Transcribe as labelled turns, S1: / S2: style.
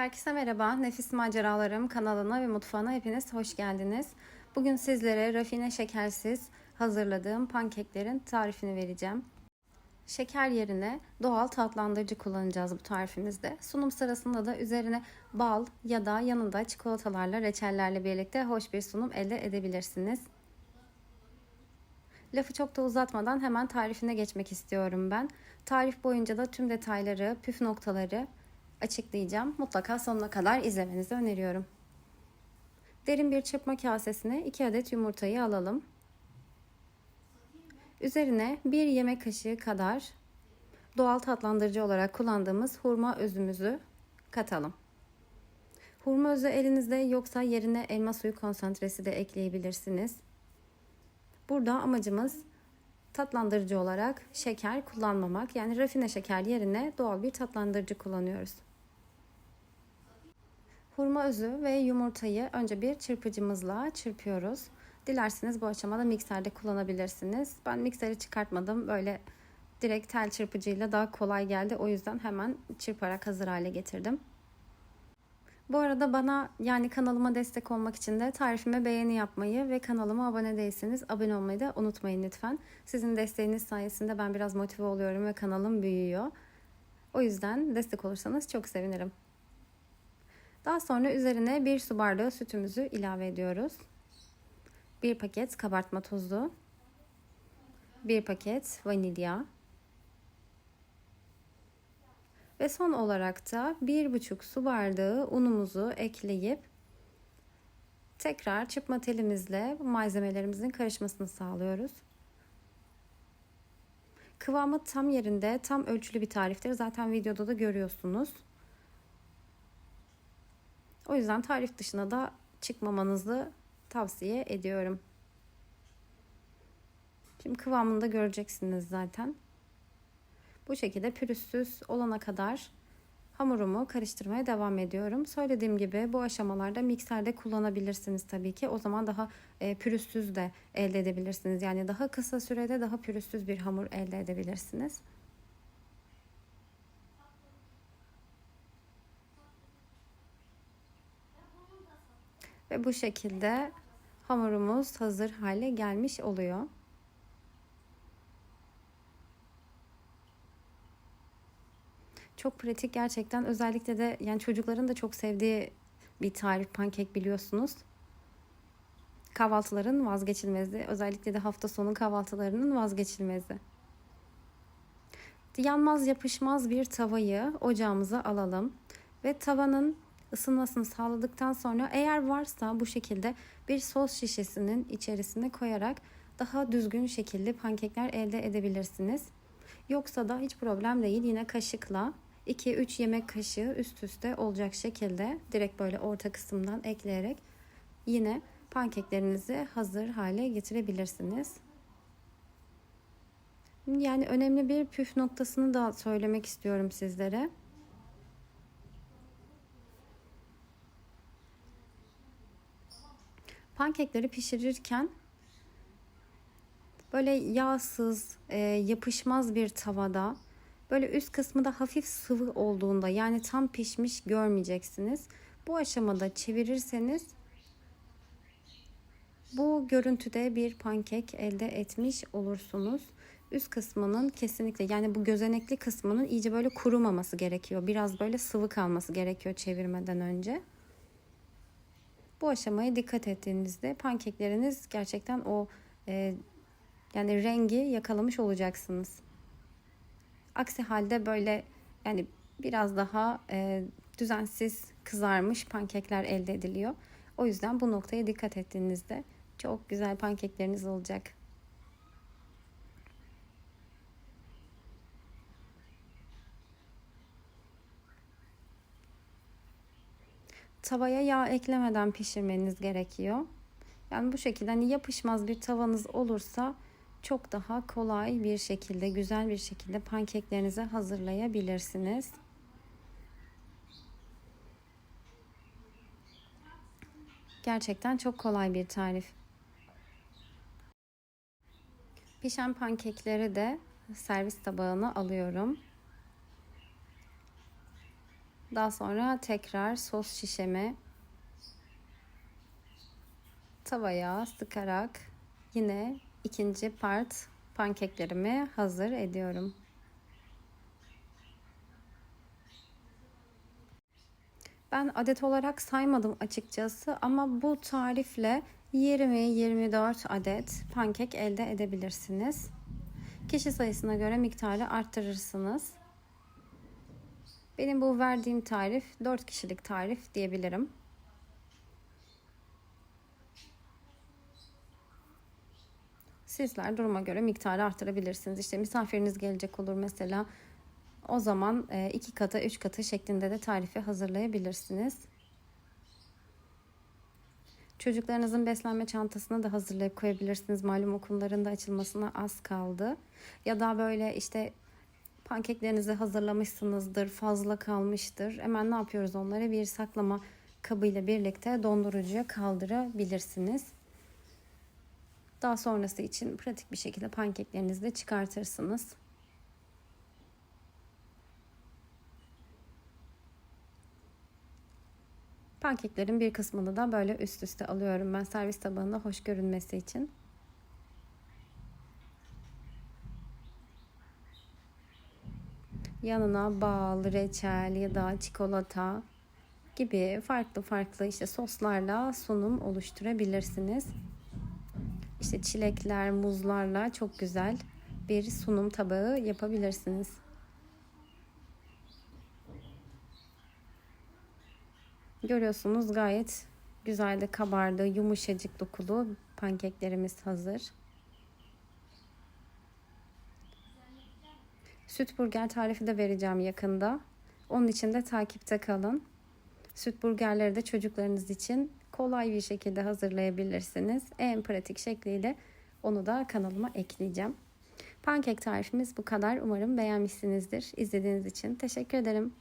S1: Herkese merhaba. Nefis Maceralarım kanalına ve mutfağına hepiniz hoş geldiniz. Bugün sizlere rafine şekersiz hazırladığım pankeklerin tarifini vereceğim. Şeker yerine doğal tatlandırıcı kullanacağız bu tarifimizde. Sunum sırasında da üzerine bal ya da yanında çikolatalarla, reçellerle birlikte hoş bir sunum elde edebilirsiniz. Lafı çok da uzatmadan hemen tarifine geçmek istiyorum ben. Tarif boyunca da tüm detayları, püf noktaları açıklayacağım. Mutlaka sonuna kadar izlemenizi öneriyorum. Derin bir çırpma kasesine 2 adet yumurtayı alalım. Üzerine 1 yemek kaşığı kadar doğal tatlandırıcı olarak kullandığımız hurma özümüzü katalım. Hurma özü elinizde yoksa yerine elma suyu konsantresi de ekleyebilirsiniz. Burada amacımız tatlandırıcı olarak şeker kullanmamak. Yani rafine şeker yerine doğal bir tatlandırıcı kullanıyoruz. Hurma özü ve yumurtayı önce bir çırpıcımızla çırpıyoruz. Dilerseniz bu aşamada mikserde kullanabilirsiniz. Ben mikseri çıkartmadım. Böyle direkt tel çırpıcıyla daha kolay geldi. O yüzden hemen çırparak hazır hale getirdim. Bu arada bana yani kanalıma destek olmak için de tarifime beğeni yapmayı ve kanalıma abone değilseniz abone olmayı da unutmayın lütfen. Sizin desteğiniz sayesinde ben biraz motive oluyorum ve kanalım büyüyor. O yüzden destek olursanız çok sevinirim. Daha sonra üzerine bir su bardağı sütümüzü ilave ediyoruz. Bir paket kabartma tozu, bir paket vanilya ve son olarak da bir buçuk su bardağı unumuzu ekleyip tekrar çırpma telimizle malzemelerimizin karışmasını sağlıyoruz. Kıvamı tam yerinde, tam ölçülü bir tariftir. Zaten videoda da görüyorsunuz. O yüzden tarif dışına da çıkmamanızı tavsiye ediyorum. Şimdi kıvamını da göreceksiniz zaten. Bu şekilde pürüzsüz olana kadar hamurumu karıştırmaya devam ediyorum. Söylediğim gibi bu aşamalarda mikserde kullanabilirsiniz tabii ki. O zaman daha e, pürüzsüz de elde edebilirsiniz. Yani daha kısa sürede daha pürüzsüz bir hamur elde edebilirsiniz. Ve bu şekilde hamurumuz hazır hale gelmiş oluyor. Çok pratik gerçekten. Özellikle de yani çocukların da çok sevdiği bir tarif pankek biliyorsunuz. Kahvaltıların vazgeçilmezi. Özellikle de hafta sonu kahvaltılarının vazgeçilmezi. Yanmaz yapışmaz bir tavayı ocağımıza alalım ve tavanın ısınmasını sağladıktan sonra eğer varsa bu şekilde bir sos şişesinin içerisine koyarak daha düzgün şekilde pankekler elde edebilirsiniz. Yoksa da hiç problem değil. Yine kaşıkla 2-3 yemek kaşığı üst üste olacak şekilde direkt böyle orta kısımdan ekleyerek yine pankeklerinizi hazır hale getirebilirsiniz. Yani önemli bir püf noktasını da söylemek istiyorum sizlere. Pankekleri pişirirken böyle yağsız, e, yapışmaz bir tavada böyle üst kısmı da hafif sıvı olduğunda yani tam pişmiş görmeyeceksiniz. Bu aşamada çevirirseniz bu görüntüde bir pankek elde etmiş olursunuz. Üst kısmının kesinlikle yani bu gözenekli kısmının iyice böyle kurumaması gerekiyor. Biraz böyle sıvı kalması gerekiyor çevirmeden önce. Bu aşamaya dikkat ettiğinizde pankekleriniz gerçekten o e, yani rengi yakalamış olacaksınız. Aksi halde böyle yani biraz daha e, düzensiz kızarmış pankekler elde ediliyor. O yüzden bu noktaya dikkat ettiğinizde çok güzel pankekleriniz olacak. Tavaya yağ eklemeden pişirmeniz gerekiyor. Yani bu şekilde hani yapışmaz bir tavanız olursa çok daha kolay bir şekilde, güzel bir şekilde pankeklerinizi hazırlayabilirsiniz. Gerçekten çok kolay bir tarif. Pişen pankekleri de servis tabağına alıyorum. Daha sonra tekrar sos şişemi tavaya sıkarak yine ikinci part pankeklerimi hazır ediyorum. Ben adet olarak saymadım açıkçası ama bu tarifle 20-24 adet pankek elde edebilirsiniz. Kişi sayısına göre miktarı arttırırsınız. Benim bu verdiğim tarif 4 kişilik tarif diyebilirim. Sizler duruma göre miktarı arttırabilirsiniz. İşte misafiriniz gelecek olur mesela. O zaman e, iki katı, üç katı şeklinde de tarifi hazırlayabilirsiniz. Çocuklarınızın beslenme çantasına da hazırlayıp koyabilirsiniz. Malum okulların da açılmasına az kaldı. Ya da böyle işte pankeklerinizi hazırlamışsınızdır, fazla kalmıştır. Hemen ne yapıyoruz onları? Bir saklama kabıyla birlikte dondurucuya kaldırabilirsiniz. Daha sonrası için pratik bir şekilde pankeklerinizi de çıkartırsınız. Pankeklerin bir kısmını da böyle üst üste alıyorum ben servis tabağında hoş görünmesi için. Yanına bal, reçel ya da çikolata gibi farklı farklı işte soslarla sunum oluşturabilirsiniz. İşte çilekler, muzlarla çok güzel bir sunum tabağı yapabilirsiniz. Görüyorsunuz gayet güzel de kabardı, yumuşacık dokulu pankeklerimiz hazır. Süt burger tarifi de vereceğim yakında. Onun için de takipte kalın. Süt burgerleri de çocuklarınız için kolay bir şekilde hazırlayabilirsiniz. En pratik şekliyle onu da kanalıma ekleyeceğim. Pankek tarifimiz bu kadar. Umarım beğenmişsinizdir. İzlediğiniz için teşekkür ederim.